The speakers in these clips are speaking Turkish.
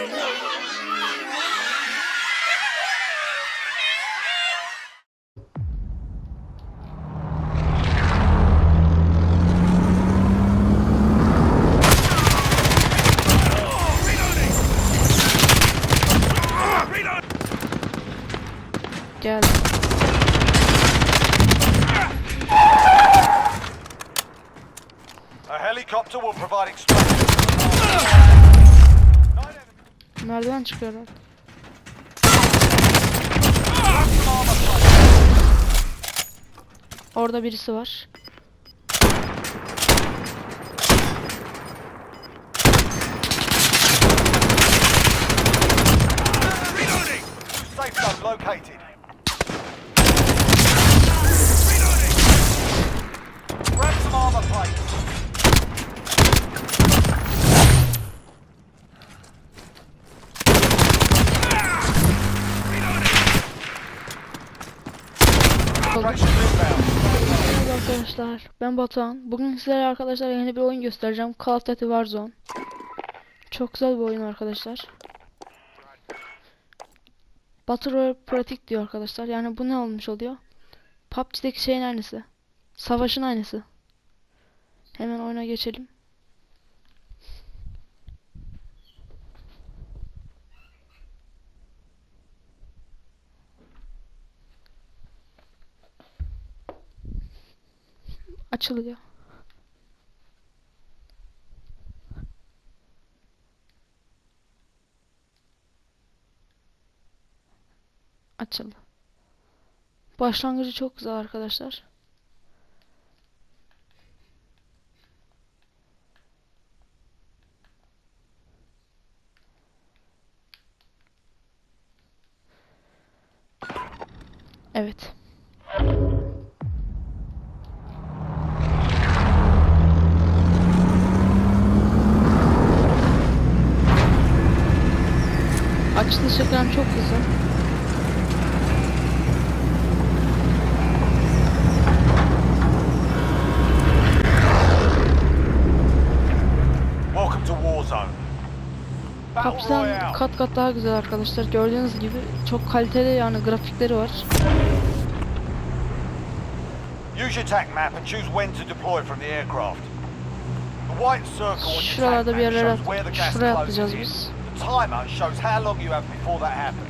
A helicopter will provide extraction. Merdiven çıkıyorlar. Orada birisi var. Safe zone located. Arkadaşlar. Ben Batuhan. Bugün sizlere arkadaşlar yeni bir oyun göstereceğim. Call of Duty Warzone. Çok güzel bir oyun arkadaşlar. Battle Royale pratik diyor arkadaşlar. Yani bu ne olmuş oluyor? PUBG'deki şeyin aynısı. Savaşın aynısı. Hemen oyuna geçelim. Açılıyor. Açıldı. Başlangıcı çok güzel arkadaşlar. Evet. Ekranı çok. Battle Kapsam kat kat daha güzel arkadaşlar. Gördüğünüz gibi çok kaliteli yani grafikleri var. Use your map and choose when to deploy from the aircraft. Şuralarda bir yerlere şuraya atlayacağız biz. Timer shows how long you have before that happens.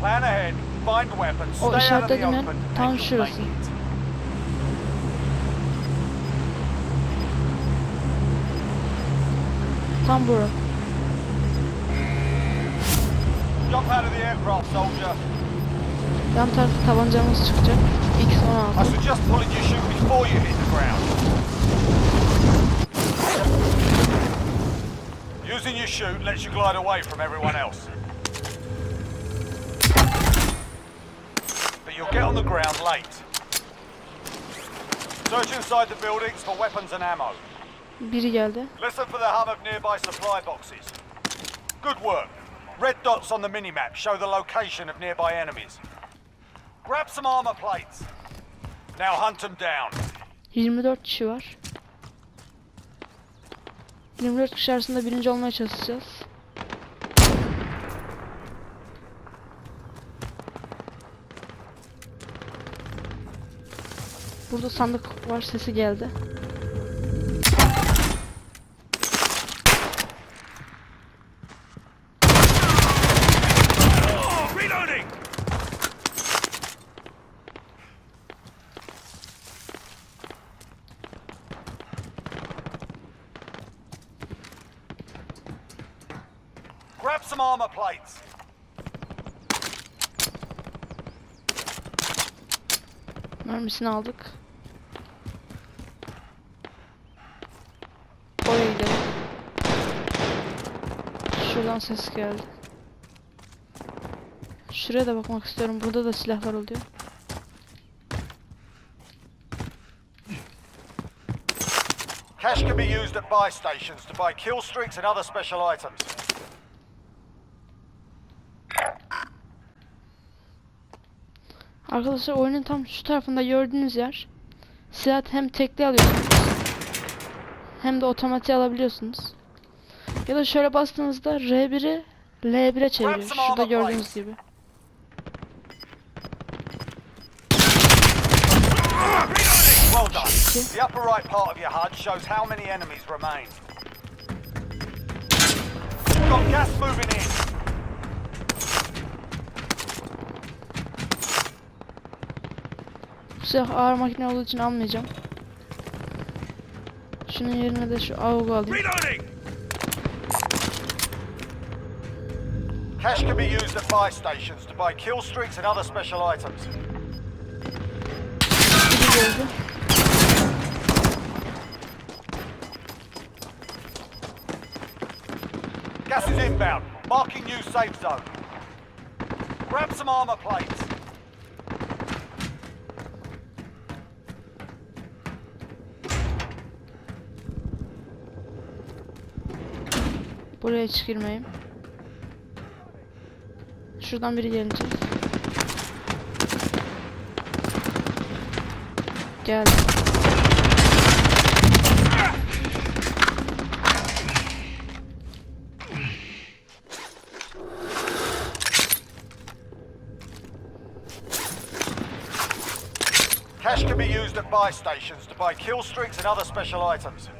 Plan ahead, find weapons, O stay the işaretlediğim yer tam şurası. Tam bura. Jump out of the aircraft, soldier. Yan tarafta tabancamız çıkacak. I X16. suggest pulling your chute before you hit the ground. Using your chute lets you glide away from everyone else. But you'll get on the ground late. Search inside the buildings for weapons and ammo. Biri geldi. Listen for the hum of nearby supply boxes. Good work. Red dots on the minimap show the location of nearby enemies. Grab some armor plates. Now hunt them down. 24 kişi var. 24 kişi arasında birinci olmaya çalışacağız. Burada sandık var sesi geldi. Reloading! Grab some armor plates. Mermisini aldık. Oraya gidelim. Şuradan ses geldi. Şuraya da bakmak istiyorum. Burada da silahlar oluyor. Cash can be used at buy stations to buy kill streaks and other special items. Arkadaşlar oyunun tam şu tarafında gördüğünüz yer. Silah hem tekli alıyorsunuz. Hem de otomatik alabiliyorsunuz. Ya da şöyle bastığınızda R1'i L1'e çeviriyor. Şurada gördüğünüz gibi. Well done. The upper right part of your HUD shows how many enemies remain. Got gas moving in. Bu silah ağır makine olduğu için almayacağım. Şunun yerine de şu AUG'u alayım. Reloading! Cash can be used at buy stations to buy kill streaks and other special items. Gas is inbound. Marking new safe zone. Grab some armor plates. Buraya hiç girmeyeyim. Şuradan biri gelecek. Geldi. Cash can be used at buy stations to buy kill streaks and other special items.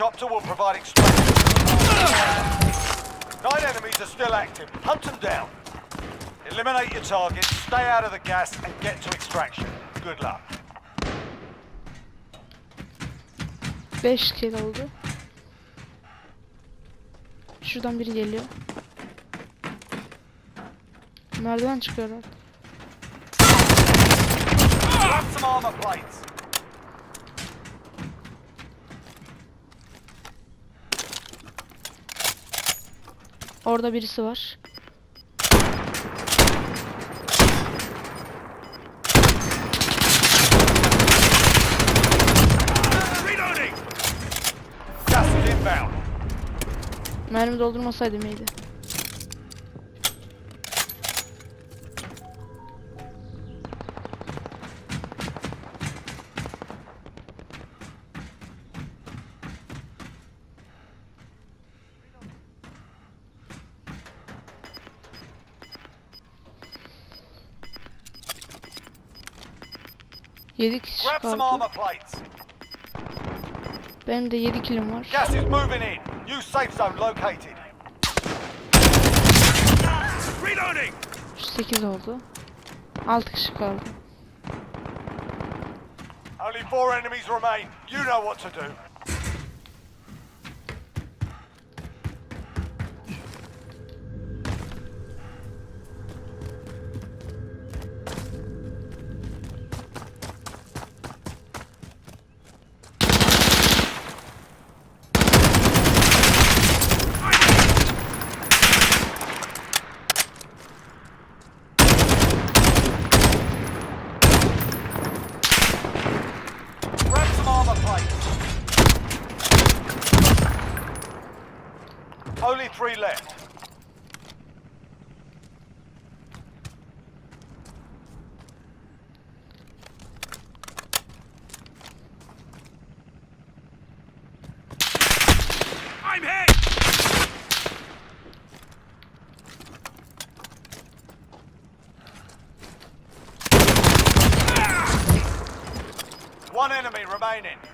Helicopter will provide extraction. Nine enemies are still active. Hunt them down. Eliminate your targets, stay out of the gas, and get to extraction. Good luck. 5 kill oldu. Şuradan biri geliyor. Merdiven çıkıyorlar. Grab some armor plates. Orada birisi var. Mermi doldurmasaydım iyiydi. Yedi kişi Grab some kaldı. Benim de 7 kilim var. Gas is moving in. New safe zone located. Reloading! 8 oldu. 6 kişi kaldı. Only four enemies remain. You know what to do. Only three left. I'm hit! One enemy remaining.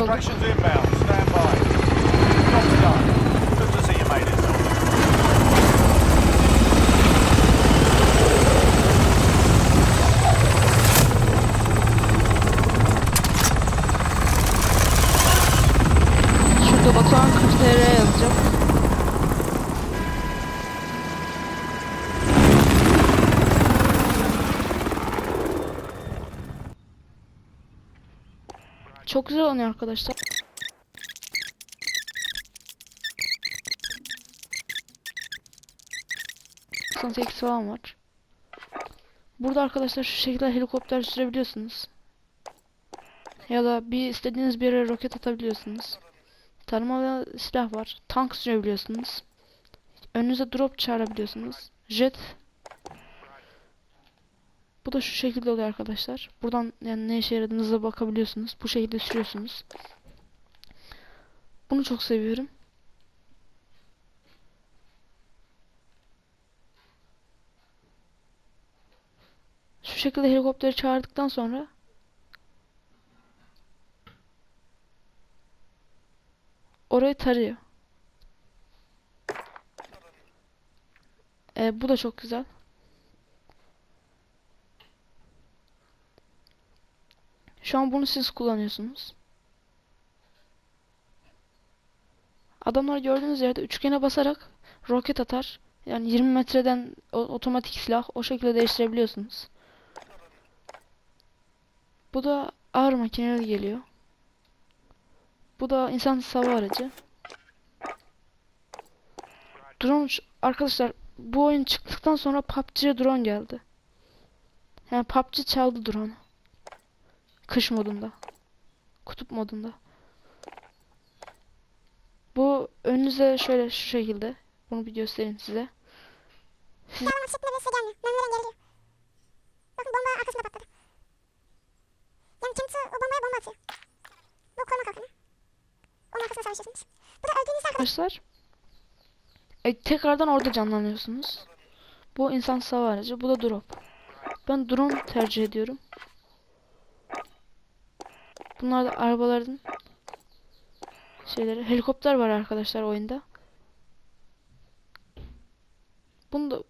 Operations inbound. Stand by. Copy that. Güzel oynuyor arkadaşlar. ...98 falan var. Burada arkadaşlar şu şekilde helikopter sürebiliyorsunuz. Ya da bir istediğiniz bir yere roket atabiliyorsunuz. Tarımalı silah var. Tank sürebiliyorsunuz. Önünüze drop çağırabiliyorsunuz. Jet. Bu da şu şekilde oluyor arkadaşlar. Buradan yani ne işe yaradığınıza bakabiliyorsunuz. Bu şekilde sürüyorsunuz. Bunu çok seviyorum. Şu şekilde helikopteri çağırdıktan sonra orayı tarıyor. Ee, bu da çok güzel. Şu an bunu siz kullanıyorsunuz. Adamlar gördüğünüz yerde üçgene basarak roket atar. Yani 20 metreden otomatik silah o şekilde değiştirebiliyorsunuz. Bu da ağır makineli geliyor. Bu da insan hava aracı. Drone arkadaşlar bu oyun çıktıktan sonra PUBG'ye drone geldi. Yani PUBG çaldı drone'u. Kış modunda. Kutup modunda. Bu önünüze şöyle şu şekilde. Bunu bir göstereyim size. Geriliyor. Bakın bomba arkasında patladı. Yani kendisi o bombaya bomba atıyor. Bu koruma kalkanı. Onun arkasında savaşıyorsunuz. Bu da öldüğünüzde arkadaşlar e, tekrardan orada canlanıyorsunuz. Bu insan aracı. Bu da drop. Ben drone tercih ediyorum. Bunlar da arabaların şeyleri. Helikopter var arkadaşlar oyunda. Bunu da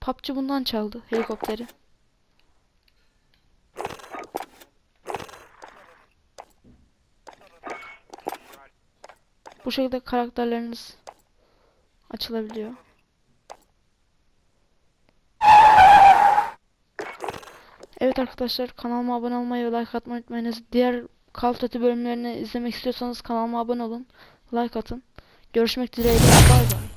PUBG bundan çaldı helikopteri. Bu şekilde karakterleriniz açılabiliyor. Evet arkadaşlar kanalıma abone olmayı ve like atmayı unutmayınız. Diğer Call of Duty bölümlerini izlemek istiyorsanız kanalıma abone olun. Like atın. Görüşmek dileğiyle. Bay bay.